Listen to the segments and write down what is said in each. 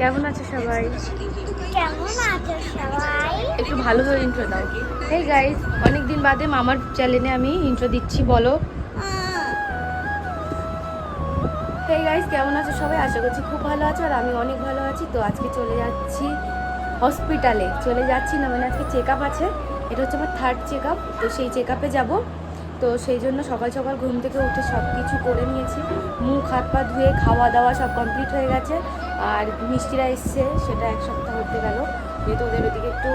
কেমন আছো সবাই? কেমন আছো সবাই? একটু ভালোভাবে ইন্ট্রো দাও। হেই গাইস অনেক দিন বাদে মামার চ্যানেলে আমি ইন্ট্রো দিচ্ছি বলো। হেই গাইস কেমন আছো সবাই? আশা করছি খুব ভালো আছো আর আমি অনেক ভালো আছি। তো আজকে চলে যাচ্ছি হসপিটালে চলে যাচ্ছি না মানে আজকে চেক আপ আছে। এটা হচ্ছে আমার থার্ড চেক আপ তো সেই চেক আপে যাব। তো সেই জন্য সকাল সকাল ঘুম থেকে উঠে সব কিছু করে নিয়েছি। মুখ হাত পা ধুয়ে খাওয়া দাওয়া সব কমপ্লিট হয়ে গেছে। আর মিষ্টিরা এসছে সেটা এক সপ্তাহ হতে গেল। যেহেতু ওদের ওদিকে একটু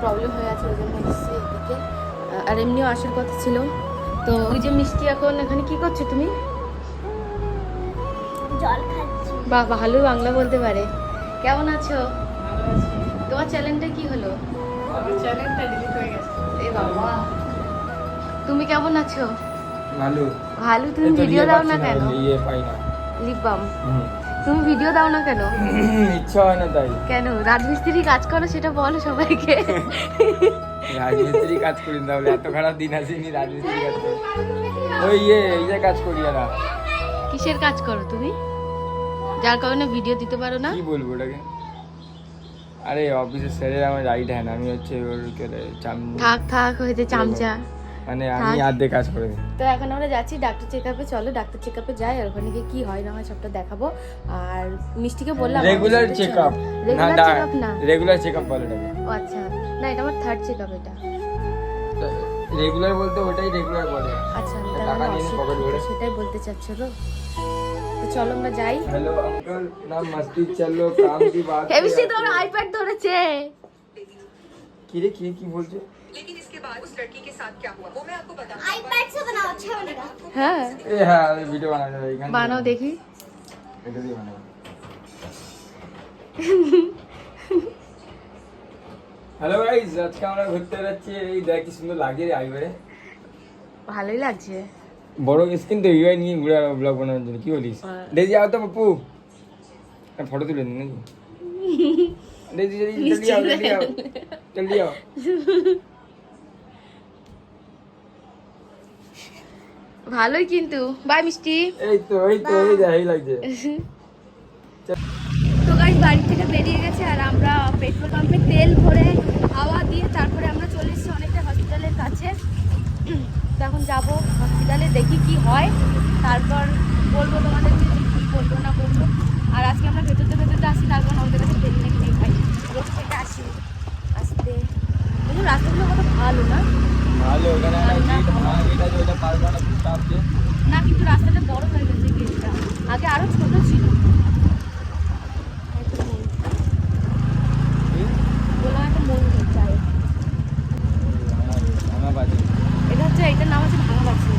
প্রবলেম হয়ে আছে ওই জন্য এসছে এদিকে আর এমনিও আসার কথা ছিল। তো ওই যে মিষ্টি এখন এখানে কি করছ তুমি? জল খাচ্ছি। বাহ ভালো বাংলা বলতে পারে। কেমন আছো? তোমার চ্যানেলটা কি হলো? চ্যানেলটা ডিলিট হয়ে গেছে। এ বাবা। তুমি কেমন আছো? ভালো। ভালো তুমি ভিডিও দাও না কেন? ইয়ে পাই না। লিপ বাম তুমি ভিডিও দাও না কেন? ইচ্ছা হয় না তাই। কেন? রাজমিস্ত্রি কাজ করো সেটা বলো সবাইকে। রাজমিস্ত্রি কাজ করি না তাহলে এত খারাপ দিন আসেনি রাজমিস্ত্রি কাজ করি। ওই ইয়ে এই যে কাজ করি না কিসের কাজ করো তুমি? যার কারণে ভিডিও দিতে পারো না? কি বলব ওটাকে? আরে অফিসের স্যারের আমার রাইট হ্যান্ড আমি হচ্ছে ওর কে চাম থাক থাক হয়েছে চামচা। মানে আমি অর্ধেক কাজ করে তো এখন আমরা যাচ্ছি ডাক্তার চেকআপে চলো ডাক্তার চেক আপে যাই আর ওখানে গিয়ে কি হয় না হয় সবটা দেখাবো। আর মিষ্টিকে বললাম রেগুলার চেক আপ না না। রেগুলার চেকআপ বলে ও আচ্ছা না এটা আমার থার্ড চেকআপ এটা। রেগুলার বলতে ওটাই রেগুলার বলে। আচ্ছা টাকা নিয়ে পকেট ভরে। সেটাই বলতে চাচ্ছ তো। চলো আমরা যাই। হ্যালো আঙ্কল নাম মস্তি চলো কাম কি বাত এবিসি আমার আইপ্যাড ধরেছে। কি রে কি কি বলছিস लेकिन इसके बाद उस लड़की के साथ क्या हुआ वो मैं आपको बता आईपैड से बनाओ अच्छा बनेगा হ্যাঁ ए हाँ वीडियो बना रहे हैं বানাও দেখি এটা দিয়ে বানাবো হ্যালো গাইস আজকে আমরা ঘুরতে যাচ্ছি এই দেখ কি সুন্দর লাগে রে আইবারে ভালোই লাগছে বড় স্ক্রিন তো ইউআই নিয়ে ঘুরে ব্লগ বানানোর জন্য কি বলিস হ্যাঁ। দেখি যাও তো বাপু ফটো তুলে নিন নাকি দেখি জলদি জলদি আও জলদি আও জলদি আও ভালোই কিন্তু। বাই মিষ্টি। এই তো এই তো এই এই লাগছে। তো গাইস বাড়ি থেকে বেরিয়ে গেছে আর আমরা পেট্রোল পাম্পে তেল ভরে হাওয়া দিয়ে তারপরে আমরা চলে এসেছি অনেকটা হসপিটালের কাছে। এখন যাব হসপিটালে দেখি কি হয়। তারপর বলব তোমাদেরকে যে কী করব না করব আর আজকে আমরা ভেতরতে ভেতরতে আসি তারপর আমাদের কাছে নেই নেই ভাই রোড থেকে আসি। আসতে। রাস্তাগুলো কত ভালো না? ভালো ওখানে ভাঙা গেট ওটা খুব চাপ দিয়ে না কিন্তু রাস্তাটা বড় হয়ে গেছে গেটটা আগে আরও ছোট ছিল। এটা হচ্ছে এটার নাম ভাঙাবাসি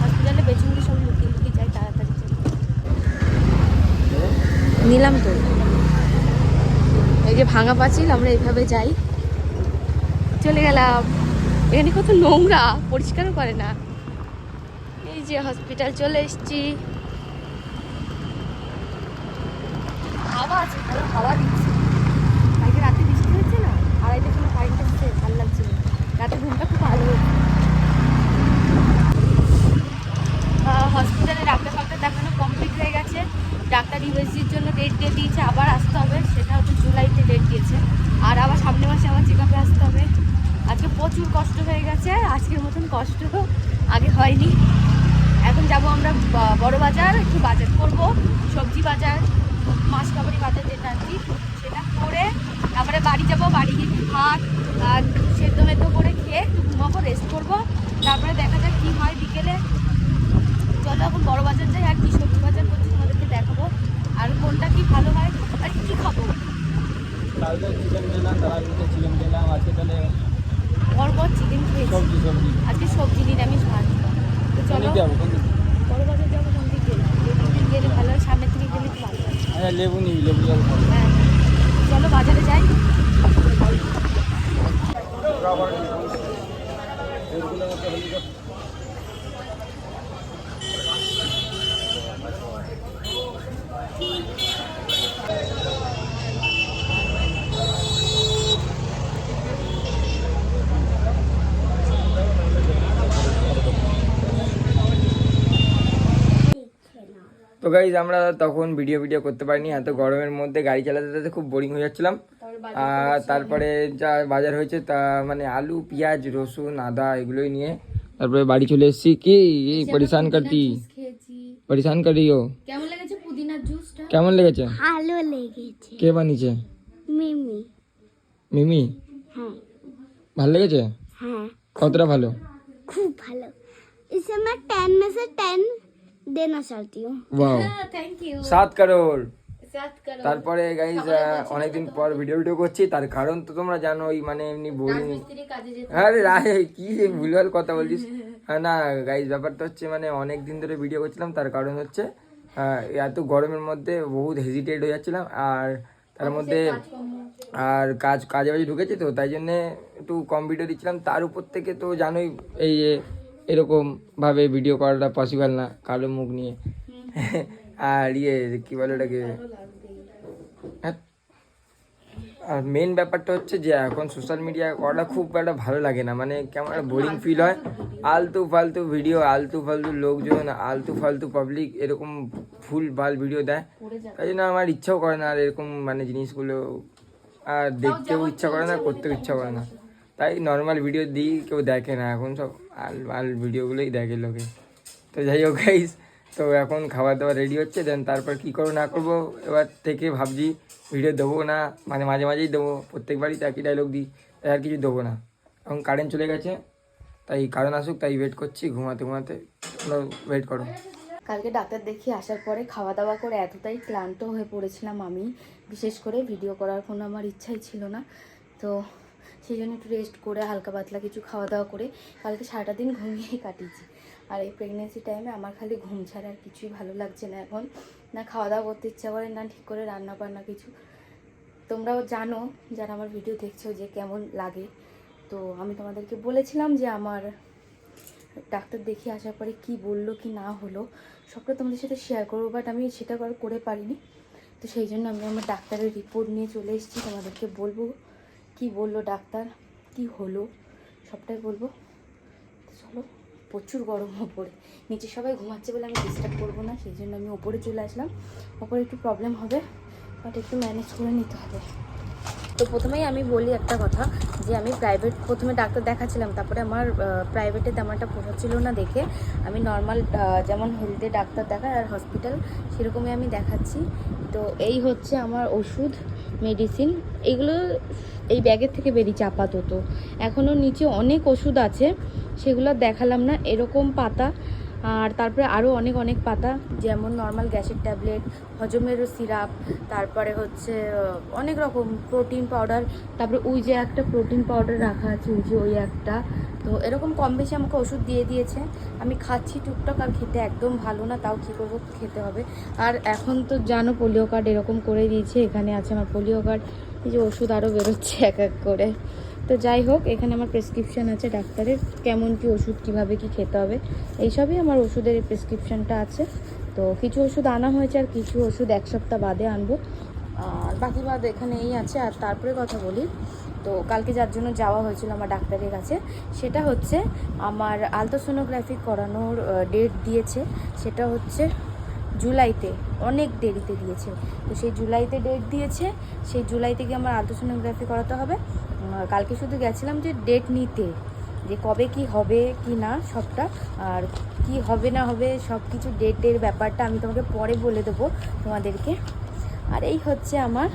হসপিটালে পেছন দিয়ে সব লুকিয়ে লুকিয়ে যায় তাড়াতাড়ি। নিলাম তো। এই যে ভাঙা পাঁচিল আমরা এইভাবে যাই। চলে গেলাম। এখানে কত নোংরা পরিষ্কারও করে না। এই যে হসপিটাল চলে এসেছি হাওয়া আছে ভালো হাওয়া দিচ্ছে কালকে রাতে বৃষ্টি হয়েছে না আড়াইটার সময় কারেন্ট এসছে ভালো লাগছিল রাতে ঘুমটা খুব ভালো হয়েছে হসপিটালে ডাক্তার ফাক্তার দেখানো কমপ্লিট হয়ে গেছে ডাক্তার ইউএসজির জন্য ডেট দিয়ে দিয়েছে আবার আসতে হবে সেটা হচ্ছে জুলাইতে ডেট দিয়েছে আর আবার সামনের মাসে আবার চেক আপে আসতে হবে আজকে প্রচুর কষ্ট হয়ে গেছে, আজকের মতন কষ্ট আগে হয়নি। এখন যাব আমরা বড় বাজার, একটু বাজার করব, সবজি বাজার, মাছ কাবারি বাজার যেটা আর কি, সেটা করে তারপরে বাড়ি যাব, বাড়ি গিয়ে ভাত, আর সেদ্ধ মেদ্ধ করে খেয়ে একটু ঘুমাবো রেস্ট করব। তারপরে দেখা যাক কী হয় বিকেলে। চলো এখন বড় বাজার যাই, আর কি সবজি বাজার করছি তোমাদেরকে দেখাবো। আর কোনটা কি ভালো হয়, আর কি খাব। কালকে চিকেন তার আগে চিকেন আজকে তাহলে পরপর চিকেন খেয়েছি সবজি সবজি আজকে সবজি নিরামিষ ভাত তো চলো? বড় বাজার যাব কোন দিকে? এদিকে গেলে ভালো সামনের থেকে গেলে ভালো হয়। হ্যাঁ লেবু নিবি লেবু জল হ্যাঁ। চলো বাজারে যাই। গাইজ আমরা তখন ভিডিও ভিডিও করতে পারিনি এত গরমের মধ্যে গাড়ি চালাতে চালাতে খুব বোরিং হয়ে যাচ্ছিলাম আর তারপরে যা বাজার হয়েছে তা মানে আলু পেঁয়াজ রসুন আদা এগুলোই নিয়ে তারপরে বাড়ি চলে এসেছি কি এই পরিশান করতি খেয়েছি পরিশান করিও কেমন লেগেছে পুদিনার জুসটা কেমন লেগেছে ভালো লেগেছে কে বানিয়েছে মিমি মিমি হ্যাঁ ভালো লেগেছে হ্যাঁ কতটা ভালো खूब ভালো इसे मैं टेन में से टेन देना चाहती हूँ ওয়াও থ্যাংক ইউ সাত কারোর সাত করো তারপরে গাইজ অনেকদিন পর ভিডিও ভিডিও করছি তার কারণ তো তোমরা জানোই মানে এমনি বোরিং স্ত্রী কাজে যেতে আরে রায় কি যে ভুলভাল কথা বলছিস হ্যাঁ, না গাইজ ব্যাপারটা হচ্ছে মানে অনেক দিন ধরে ভিডিও করছিলাম তার কারণ হচ্ছে আহ, এত গরমের মধ্যে বহুত হেজিটেট হয়ে যাচ্ছিলাম আর তার মধ্যে আর কাজ কাজে বাজে ঢুকেছে তো তাই জন্যে একটু কম ভিডিও দিচ্ছিলাম তার উপর থেকে তো জানোই এই যে এরকম ভাবে ভিডিও করাটা পসিবল না কালো মুখ নিয়ে। আর ইয়ে কি বলে ওটাকে? হ্যাঁ? আর মেন ব্যাপারটা হচ্ছে যে এখন সোশ্যাল মিডিয়া করাটা খুব একটা ভালো লাগে না। মানে কেমন একটা বোরিং ফিল হয়। আলতু ফালতু ভিডিও আলতু ফালতু লোকজন আলতু ফালতু পাবলিক এরকম ফুল ভালো ভিডিও দেয়। তাই জন্য আমার ইচ্ছাও করে না আর এরকম মানে জিনিসগুলো আর দেখতেও ইচ্ছা করে না করতেও ইচ্ছা করে না। তাই নর্মাল ভিডিও দিই কেউ দেখে না। এখন সব আল আল ভিডিওগুলোই দেখে লোকে। তো যাই হোক গাইস তো এখন খাবার দাবার রেডি হচ্ছে দেন তারপর কি করব না করব, এবার থেকে ভাবছি ভিডিও দেবো না মানে মাঝে মাঝেই দেবো প্রত্যেকবারই তো একই ডায়লগ দিই, তাই আর কিছু দেবো না। এখন কারেন্ট চলে গেছে, তাই কারণ আসুক, তাই ওয়েট করছি, ঘুমাতে ঘুমাতে ওয়েট করো। কালকে ডাক্তার দেখিয়ে আসার পরে খাওয়া দাওয়া করে এতটাই ক্লান্ত হয়ে পড়েছিলাম আমি, বিশেষ করে ভিডিও করার কোনো আমার ইচ্ছাই ছিল না। তো সেই জন্য একটু রেস্ট করে, হালকা পাতলা কিছু খাওয়া দাওয়া করে কালকে সারাটা দিন ঘুমিয়েই কাটিয়েছি। আর এই প্রেগনেন্সি টাইমে আমার খালি ঘুম ছাড়া আর কিছুই ভালো লাগছে না এখন। না খাওয়া দাওয়া করতে ইচ্ছা করে, না ঠিক করে রান্না বান্না কিছু। তোমরাও জানো, যারা আমার ভিডিও দেখছ যে কেমন লাগে। তো আমি তোমাদেরকে বলেছিলাম যে আমার ডাক্তার দেখিয়ে আসার পরে কি বলল, কি না হলো, সবটা তোমাদের সাথে শেয়ার করব বাট আমি সেটা করে পারিনি। তো সেই জন্য আমি আমার ডাক্তারের রিপোর্ট নিয়ে চলে এসেছি, তোমাদেরকে বলব। কি বলল ডাক্তার? কি হলো? সবটাই বলব। চলো, প্রচুর গরম ওপরে। নিচে সবাই ঘুমাচ্ছে বলে আমি ডিস্টার্ব করব না, সেই জন্য আমি ওপরে চলে আসলাম। ওপরে একটু প্রবলেম হবে বাট একটু ম্যানেজ করে নিতে হবে। তো প্রথমেই আমি বলি একটা কথা যে আমি প্রাইভেট প্রথমে ডাক্তার দেখাচ্ছিলাম, তারপরে আমার প্রাইভেটে তেমন একটা পোষাচ্ছিল না দেখে। আমি নর্মাল যেমন হেলথে ডাক্তার দেখায় আর হসপিটাল সেরকমই আমি দেখাচ্ছি। তো এই হচ্ছে আমার ওষুধ মেডিসিন এগুলো এই ব্যাগের থেকে বেরিয়েছে আপাতত। এখনও নিচে অনেক ওষুধ আছে, সেগুলো দেখালাম না। এরকম পাতা আর তারপরে আরও অনেক অনেক পাতা, যেমন নর্মাল গ্যাসের ট্যাবলেট হজমেরও সিরাপ তারপরে হচ্ছে অনেক রকম প্রোটিন পাউডার তারপরে ওই যে একটা প্রোটিন পাউডার রাখা আছে, ওই যে ওই একটা। তো এরকম কম বেশি আমাকে ওষুধ দিয়ে দিয়েছে। আমি খাচ্ছি টুকটাক আর খেতে একদম ভালো না, তাও কী করব, খেতে হবে। আর এখন তো জানো পোলিও কার্ড এরকম করে দিয়েছে, এখানে আছে আমার পোলিও কার্ড এই যে ওষুধ আরও বেরোচ্ছে এক এক করে। তো যাই হোক, এখানে আমার প্রেসক্রিপশন আছে ডাক্তারের, কেমন কি ওষুধ, কীভাবে কি খেতে হবে, এইসবই আমার ওষুধের প্রেসক্রিপশনটা আছে। তো কিছু ওষুধ আনা হয়েছে আর কিছু ওষুধ এক সপ্তাহ বাদে আনব। আর বাকি বাদ এখানে এই আছে, আর তারপরে কথা বলি। তো কালকে যার জন্য যাওয়া হয়েছিল আমার ডাক্তারের কাছে, সেটা হচ্ছে আমার আলট্রাসোনোগ্রাফি করানোর ডেট দিয়েছে। সেটা হচ্ছে জুলাইতে, অনেক দেরিতে দিয়েছে। তো সেই জুলাইতে ডেট দিয়েছে, সেই জুলাই থেকে আমার আলট্রাসোনোগ্রাফি করাতে হবে। কালকে শুধু গেছিলাম যে ডেট নিতে, যে কবে কি হবে, কি না, সবটা। আর কি হবে, না হবে সব কিছু ডেটের ব্যাপারটা আমি তোমাকে পরে বলে দেবো তোমাদেরকে। আর এই হচ্ছে আমার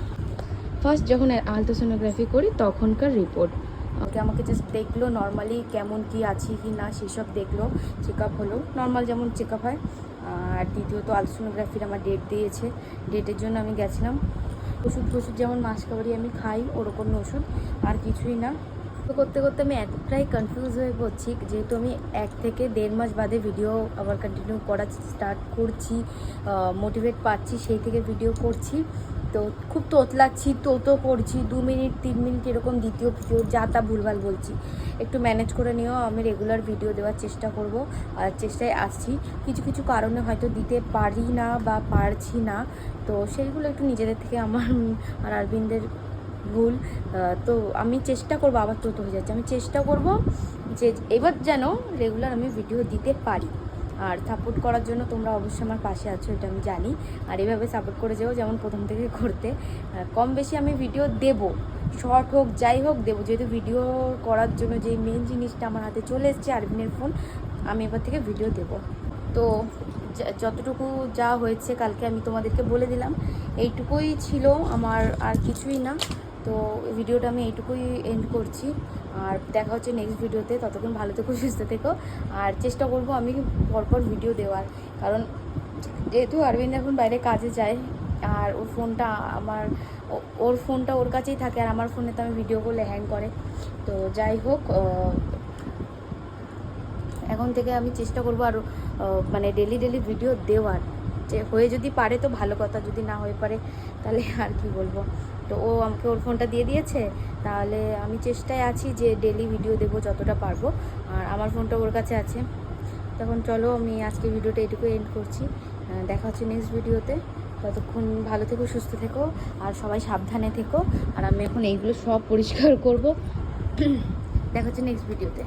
ফার্স্ট যখন আলট্রাসোনোগ্রাফি করি, তখনকার রিপোর্ট ওকে আমাকে জাস্ট দেখল নর্মালি কেমন কি আছে কি না, সেসব দেখল চেক আপ হলো। নর্মাল যেমন চেক আপ হয়। আর দ্বিতীয়ত আলট্রাসোনোগ্রাফির আমার ডেট দিয়েছে। ডেটের জন্য আমি গেছিলাম। ওষুধ টষুধ যেমন মাস খাবারই আমি খাই ওরকমই ওষুধ, আর কিছুই না। তো করতে করতে আমি এতটাই কনফিউজ হয়ে পড়ছি, যেহেতু আমি এক থেকে দেড় মাস বাদে ভিডিও আবার কন্টিনিউ করা স্টার্ট করছি মোটিভেট পাচ্ছি, সেই থেকে ভিডিও করছি। তো খুব তোতলাচ্ছি তো তো করছি, দু মিনিট, তিন মিনিট এরকম দ্বিতীয় ভিডিও যা তা ভুলভাল বলছি। একটু ম্যানেজ করে নিয়েও আমি রেগুলার ভিডিও দেওয়ার চেষ্টা করব, আর চেষ্টায় আসছি। কিছু কিছু কারণে হয়তো দিতে পারি না বা পারছি না, তো সেইগুলো একটু নিজেদের থেকে আমার আর অরবিন্দের ভুল। তো আমি চেষ্টা করব, আবার তো হয়ে যাচ্ছে। আমি চেষ্টা করব যে এবার যেন রেগুলার আমি ভিডিও দিতে পারি। আর সাপোর্ট করার জন্য তোমরা অবশ্যই আমার পাশে আছো, এটা আমি জানি। আর এভাবে সাপোর্ট করে যাও যেমন প্রথম থেকে করতে। কম বেশি আমি ভিডিও দেব। শর্ট হোক, যাই হোক, দেবো। যেহেতু ভিডিও করার জন্য যে মেন জিনিসটা আমার হাতে চলে এসছে আরবিনের ফোন আমি এবার থেকে ভিডিও দেব। তো যতটুকু যা হয়েছে কালকে আমি তোমাদেরকে বলে দিলাম। এইটুকুই ছিল আমার আর কিছুই না। তো ভিডিওটা আমি এইটুকুই এন্ড করছি। আর দেখা হচ্ছে নেক্সট ভিডিওতে ততক্ষণ ভালো থেকো, সুস্থ থেকো। আর চেষ্টা করব আমি পরপর ভিডিও দেওয়ার। কারণ যেহেতু অরবিন্দ এখন বাইরে কাজে যায়, আর ওর ফোনটা আমার ওর ফোনটা ওর কাছেই থাকে, আর আমার ফোনে তো আমি ভিডিও করলে হ্যাং করে। তো যাই হোক এখন থেকে আমি চেষ্টা করব আরও মানে ডেলি ডেলি ভিডিও দেওয়ার। যে হয়ে যদি পারে তো ভালো কথা, যদি না হয়ে পারে তাহলে আর কি বলব? তো ও আমাকে ওর ফোনটা দিয়ে দিয়েছে, তাহলে আমি চেষ্টায় আছি যে ডেলি ভিডিও দেবো যতটা পারব। আর আমার ফোনটা ওর কাছে আছে। তখন চলো আমি আজকে ভিডিওটা এটুকু এন্ড করছি। দেখা হচ্ছে নেক্সট ভিডিওতে ততক্ষণ ভালো থেকো, সুস্থ থেকো, আর সবাই সাবধানে থেকো। আর আমি এখন এইগুলো সব পরিষ্কার করব। দেখা হচ্ছে নেক্সট ভিডিওতে